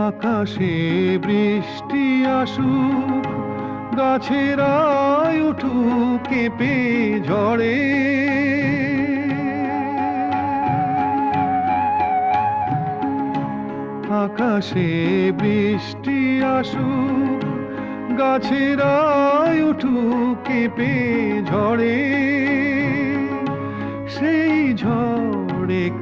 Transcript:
আকাশে বৃষ্টি আসুক, গাছের উঠুক, কেঁপে ঝড়ে আকাশে বৃষ্টি আসুক, গাছের উঠুক, কেঁপে ঝড়ে সেই ঝড়ে